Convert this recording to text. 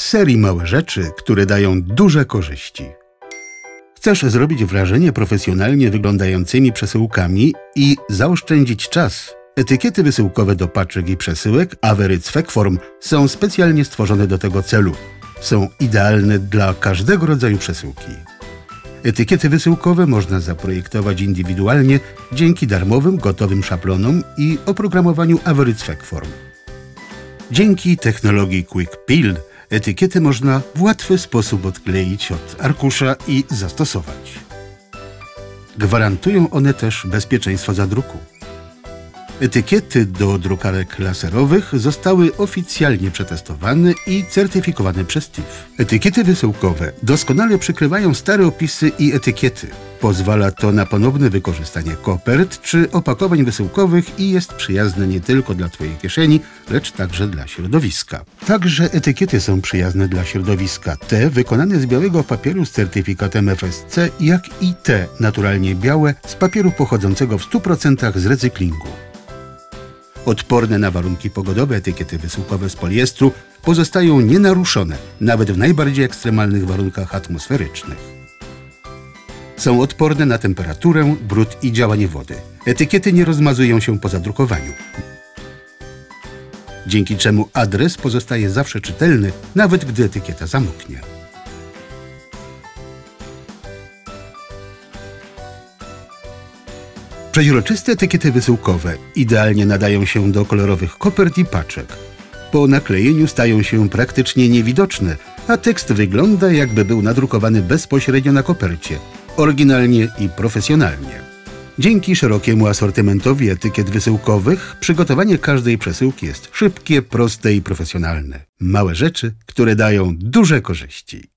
serii małe rzeczy, które dają duże korzyści. Chcesz zrobić wrażenie profesjonalnie wyglądającymi przesyłkami i zaoszczędzić czas? Etykiety wysyłkowe do paczek i przesyłek Average Form są specjalnie stworzone do tego celu. Są idealne dla każdego rodzaju przesyłki. Etykiety wysyłkowe można zaprojektować indywidualnie dzięki darmowym, gotowym szablonom i oprogramowaniu Average Form. Dzięki technologii Quick Peel etykiety można w łatwy sposób odkleić od arkusza i zastosować. Gwarantują one też bezpieczeństwo zadruku. Etykiety do drukarek laserowych zostały oficjalnie przetestowane i certyfikowane przez TIFF. Etykiety wysyłkowe doskonale przykrywają stare opisy i etykiety. Pozwala to na ponowne wykorzystanie kopert czy opakowań wysyłkowych i jest przyjazne nie tylko dla Twojej kieszeni, lecz także dla środowiska. Także etykiety są przyjazne dla środowiska. Te wykonane z białego papieru z certyfikatem FSC, jak i te naturalnie białe z papieru pochodzącego w 100% z recyklingu. Odporne na warunki pogodowe etykiety wysyłkowe z poliestru pozostają nienaruszone, nawet w najbardziej ekstremalnych warunkach atmosferycznych. Są odporne na temperaturę, brud i działanie wody. Etykiety nie rozmazują się po zadrukowaniu. Dzięki czemu adres pozostaje zawsze czytelny, nawet gdy etykieta zamoknie. Przeźroczyste etykiety wysyłkowe idealnie nadają się do kolorowych kopert i paczek. Po naklejeniu stają się praktycznie niewidoczne, a tekst wygląda jakby był nadrukowany bezpośrednio na kopercie, oryginalnie i profesjonalnie. Dzięki szerokiemu asortymentowi etykiet wysyłkowych przygotowanie każdej przesyłki jest szybkie, proste i profesjonalne. Małe rzeczy, które dają duże korzyści.